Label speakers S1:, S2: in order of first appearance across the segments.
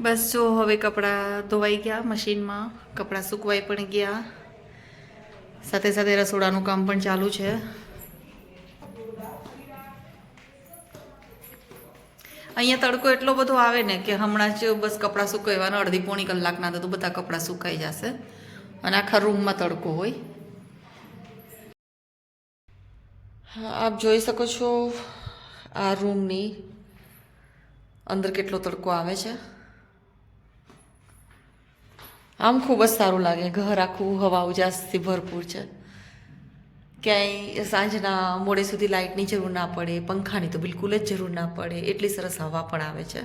S1: બસ જો હવે કપડાં ધોવાઈ ગયા, મશીનમાં કપડાં સુકવાઈ પણ ગયા. સાથે સાથે રસોડાનું કામ પણ ચાલુ છે. અહીંયા તડકો એટલો બધો આવે ને કે હમણાં જ બસ કપડાં સુકવવાના, અડધી પોણી કલાકના તો બધા કપડાં સુકાઈ જશે. અને આખા રૂમમાં તડકો હોય. આપ જોઈ શકો છો આ રૂમની અંદર કેટલો તડકો આવે છે. આમ ખૂબ જ સારું લાગે. ઘર આખું હવા ઉજાસથી ભરપૂર છે. ક્યાંય સાંજના મોડે સુધી લાઇટની જરૂર ના પડે, પંખાની તો બિલકુલ જ જરૂર ના પડે. એટલી સરસ હવા પણ આવે છે.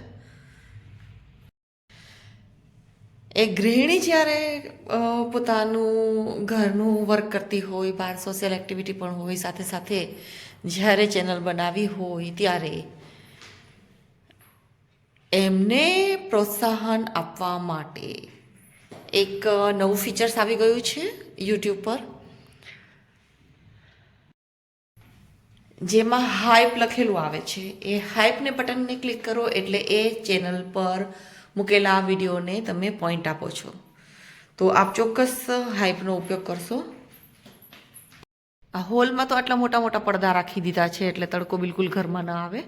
S1: એ ગૃહિણી જ્યારે પોતાનું ઘરનું વર્ક કરતી હોય, બહાર સોશિયલ એક્ટિવિટી પણ હોય, સાથે સાથે જ્યારે ચેનલ બનાવી હોય ત્યારે એમને પ્રોત્સાહન આપવા માટે એક નવું ફીચર્સ આવી ગયું છે યુટ્યુબ પર. જેમાં હાઇપ લખેલું આવે છે. એ હાઇપને બટનને ક્લિક કરો એટલે એ ચેનલ પર મૂકેલા વિડીયોને તમે પોઈન્ટ આપો છો. તો આપ ચોક્કસ હાઇપનો ઉપયોગ કરશો. આ હોલમાં તો આટલા મોટા મોટા પડદા રાખી દીધા છે એટલે તડકો બિલકુલ ઘરમાં ન આવે.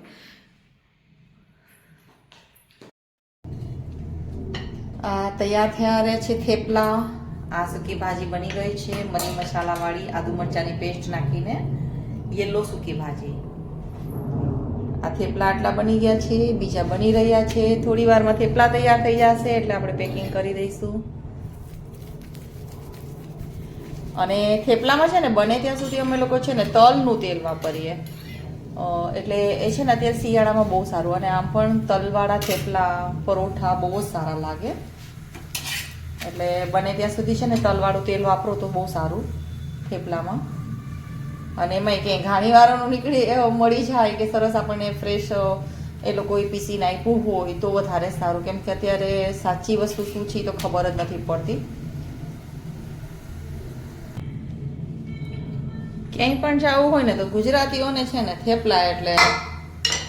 S1: આ તૈયાર થયા રહે છે થેપલા. આ સૂકી ભાજી બની ગઈ છે. મરી મસાલાવાળી આદુ મરચાંની પેસ્ટ નાખીને યલો સૂકી ભાજી. આ થેપલા આટલા બની ગયા છે. બીજા બની રહ્યા છે. થોડી વારમાં થેપલા તૈયાર થઈ જશે એટલે આપણે પેકિંગ કરી દઈશું. અને થેપલામાં છે ને બને ત્યાં સુધી અમે લોકો છે ને તલનું તેલ વાપરીએ. એટલે એ છે ને અત્યારે શિયાળામાં બહુ સારું અને આમ પણ તલવાળા, થેપલા, પરોઠા બહુ જ સારા લાગે. એટલે બને ત્યાં સુધી છે ને તલવાળું તેલ વાપરો તો બહુ સારું થેપલામાં. અને એમાં ક્યાંય ઘાણી વાળાનું નીકળી મળી જાય કે સરસ આપણને ફ્રેશ એ લોકોએ પીસી નાખ્યું હોય તો વધારે સારું. કેમ કે અત્યારે સાચી વસ્તુ શું છે તો ખબર જ નથી પડતી. ક્યાંય પણ જવું હોય ને તો ગુજરાતીઓને છે ને થેપલા એટલે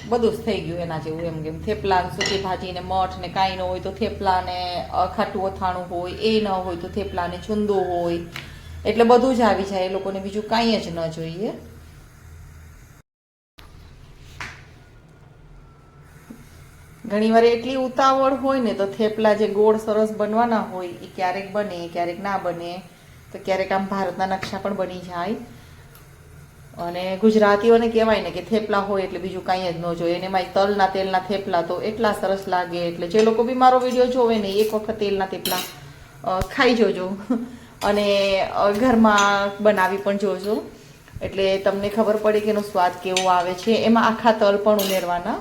S1: બધું જ થઈ ગયું એના જેવું એમ કેમ. થેપલા, સૂકી ભાજી ને મઠ ને કાંઈ ન હોય તો થેપલા ને ખાટું અથાણું હોય, એ ન હોય તો થેપલા ને છુંદો હોય. એટલે બધું જ આવી જાય, એ લોકોને બીજું કાંઈ જ ન જોઈએ. ઘણીવાર એટલી ઉતાવળ હોય ને તો થેપલા જે ગોળ સરસ બનવાના હોય, એ ક્યારેક બને ક્યારેક ના બને, તો ક્યારેક આમ ભારતના નકશા પણ બની જાય. અને ગુજરાતીઓને કહેવાય ને કે થેપલા હોય એટલે બીજું કાંઈ જ ન જોઈએ. અને એમાં તલના તેલના થેપલા તો એટલા સરસ લાગે. એટલે જે લોકો બી મારો વીડિયો જોવે ને, એક વખત તેલના થેપલા ખાઈ જોજો. અને ઘરમાં બનાવી પણ જોજો. એટલે તમને ખબર પડે કે એનો સ્વાદ કેવો આવે છે. એમાં આખા તલ પણ ઉમેરવાના.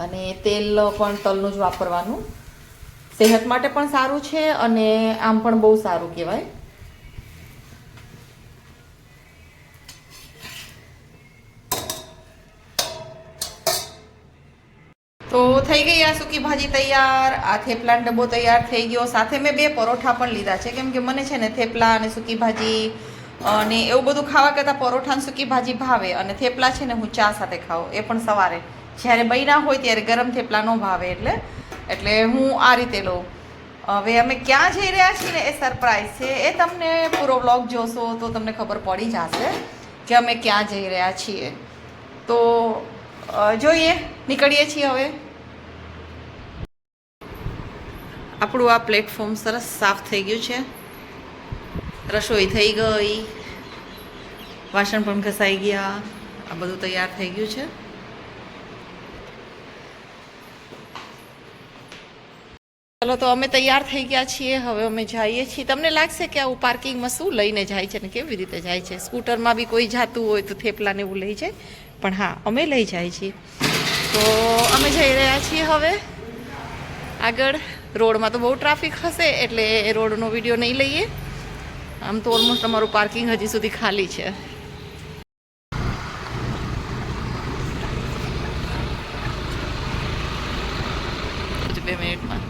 S1: અને તેલ પણ તલનું જ વાપરવાનું. સેહત માટે પણ સારું છે અને આમ પણ બહુ સારું કહેવાય. તો થઈ ગઈ આ સૂકી ભાજી તૈયાર, આ થેપલાનો ડબ્બો તૈયાર થઈ ગયો. સાથે મેં બે પરોઠા પણ લીધા છે. કેમ કે મને છે ને થેપલા અને સૂકી ભાજી અને એવું બધું ખાવા કરતાં પરોઠા અને સૂકી ભાજી ભાવે અને થેપલા છે ને હું ચા સાથે ખાઉં, એ પણ સવારે. જ્યારે બન્યા હોય ત્યારે ગરમ થેપલા ન ભાવે એટલે એટલે હું આ રીતે લઉં. હવે અમે ક્યાં જઈ રહ્યા છીએ ને એ સરપ્રાઈઝ છે. એ તમને પૂરો વ્લોગ જોશો તો તમને ખબર પડી જશે કે અમે ક્યાં જઈ રહ્યા છીએ. તો જોઈએ, નીકળીએ છીએ હવે. આપણું આ પ્લેટફોર્મ સરસ સાફ થઈ ગયું છે. રસોઈ થઈ ગઈ. વાસણ પણ ઘસાઈ ગયા. આ બધું તૈયાર થઈ ગયું છે. ચલો તો અમે તૈયાર થઈ ગયા છીએ. હવે અમે જઈએ છીએ. તમને લાગશે કે આવું પાર્કિંગમાં શું લઈને જાય છે ને કેવી રીતે જાય છે? સ્કૂટરમાં બી કોઈ જાતું હોય તો થેપલાને એવું લઈ જાય. પણ હા, અમે લઈ જાય છીએ. તો અમે જઈ રહ્યા છીએ હવે. આગળ. રોડમાં તો બહુ ટ્રાફિક હશે, એટલે એ રોડનો વીડિયો નહીં લઈએ. આમ તો ઓલમોસ્ટ અમારું પાર્કિંગ હજી સુધી ખાલી છે હજુ બે મિનિટમાં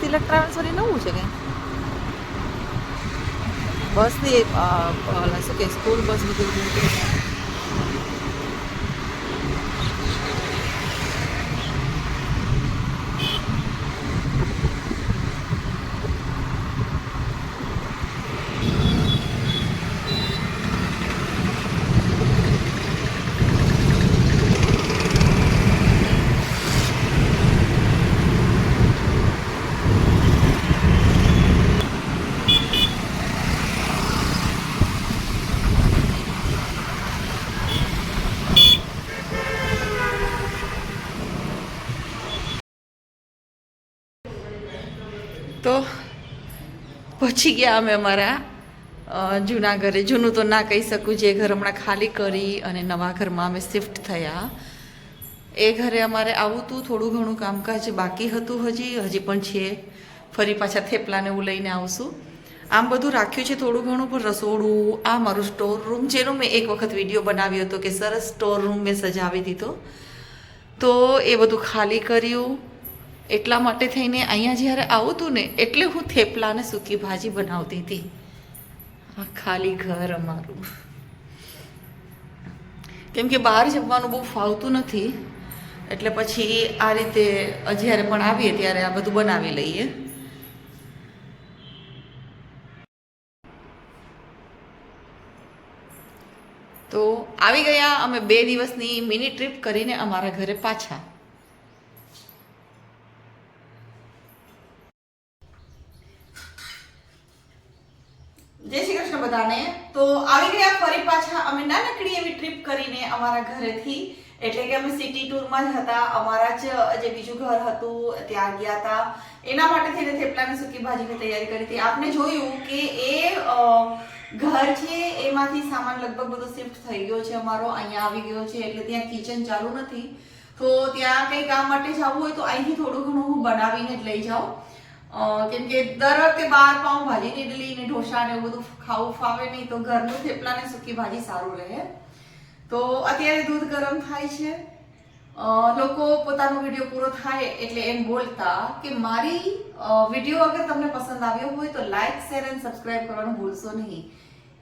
S1: તિલક ટ્રાવેલ્સ વળી નવું છે કંઈ બસની શું કે સ્કૂલ બસ બધું તો પહોંચી ગયા અમે અમારા જૂના ઘરે. જૂનું તો ના કહી શકું જે ઘર હમણાં ખાલી કરી અને નવા ઘરમાં અમે શિફ્ટ થયા. એ ઘરે અમારે આવું હતું થોડું ઘણું કામકાજ બાકી હતું હજી હજી પણ છે. ફરી પાછા થેપલાને એવું લઈને આવશું. આમ બધું રાખ્યું છે થોડું ઘણું, પણ રસોડું, આ મારું સ્ટોર રૂમ, જેનો મેં એક વખત વીડિયો બનાવ્યો હતો કે સરસ સ્ટોર રૂમ મેં સજાવી દીધો. તો એ બધું ખાલી કર્યું. એટલા માટે થઈને અહીંયા જ્યારે આવું હતું ને, એટલે હું થેપલા અને સૂકી ભાજી બનાવતી હતી. આ ખાલી ઘર અમારું. કેમ કે બહાર જમવાનું બહુ ફાવતું નથી, એટલે પછી આ રીતે જ્યારે પણ આવીએ ત્યારે આ બધું બનાવી લઈએ. તો આવી ગયા અમે બે દિવસની મિની ટ્રીપ કરીને અમારા ઘરે પાછા. જય શ્રી કૃષ્ણ બધાને. તો આવી ગયા ફરી પાછા અમે નાનકડી એવી ટ્રીપ કરીને અમારા ઘરેથી. એટલે કે અમે સિટી ટૂરમાં જ હતા. અમારા જ, જે બીજું ઘર હતું, ત્યાં ગયા હતા. એના માટે થઈને થેપલાની સૂકી ભાજીની તૈયારી કરી હતી. આપને જોયું કે એ ઘર છે, એમાંથી સામાન લગભગ બધો શિફ્ટ થઈ ગયો છે. અમારો અહીંયા આવી ગયો છે, એટલે ત્યાં કિચન ચાલુ નથી. તો ત્યાં કંઈ કામ માટે જવું હોય તો અહીંથી થોડું ઘણું હું બનાવીને જ લઈ જાઉં. કેમ કે દર વખતે બહાર પાઉં ભાજીની ઇડલી ને ઢોસા ને એવું બધું ખાવું ફાવે નહીં, તો ઘરનું થેપલા ને સૂકી ભાજી સારું રહે. તો અત્યારે દૂધ ગરમ થાય છે. લોકો પોતાનો વીડિયો પૂરો થાય એટલે એમ બોલતા કે મારી વીડિયો અગર તમને પસંદ આવ્યો હોય તો લાઈક શેર અને સબસ્ક્રાઇબ કરવાનું ભૂલશો નહીં.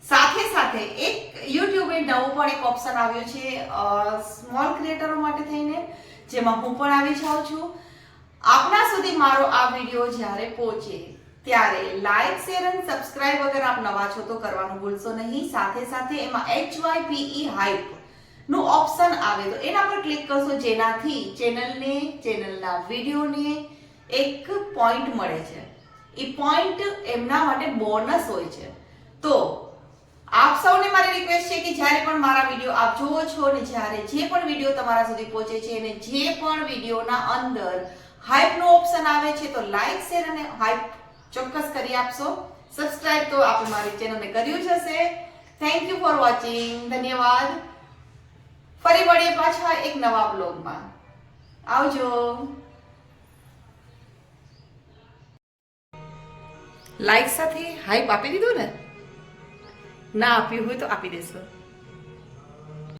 S1: સાથે સાથે એક યુટ્યુબે નવો પણ એક ઓપ્શન આવ્યો છે સ્મોલ ક્રિએટરો માટે થઈને, જેમાં હું પણ આવી જાઉં છું. આપના સુધી મારો આ વીડિયો જ્યારે પહોંચે ત્યારે લાઈક શેર અને સબસ્ક્રાઇબ અગર આપ નવા છો તો કરવાનું ભૂલશો નહીં. સાથે સાથે એમાં એચ વાય પીઈ હાઈપનું ઓપ્શન આવે તો એના પર ક્લિક કરશો. જેનાથી ચેનલને ચેનલના વિડીયોને એક પોઈન્ટ મળે છે. એ પોઈન્ટ એમના માટે બોનસ હોય છે. તો આપ સૌને મારી રિક્વેસ્ટ છે કે જ્યારે પણ મારા વીડિયો આપ જુઓ છો ને જ્યારે જે પણ વીડિયો તમારા સુધી પહોંચે છે અને જે પણ વિડીયોના અંદર હાઇપ નો ઓપ્શન આવે છે તો લાઈક શેર અને હાઇપ ચોક્કસ કરી આપશો. સબસ્ક્રાઇબ તો આપણે મારી ચેનલને કર્યું જ હશે. થેન્ક યુ ફોર વોચિંગ ધન્યવાદ. ફરી મળીએ પાછા એક નવા બ્લોગમાં આવજો. લાઈક સાથે હાઈપ આપી દીધું ને? ના આપ્યું હોય તો આપી દેશો.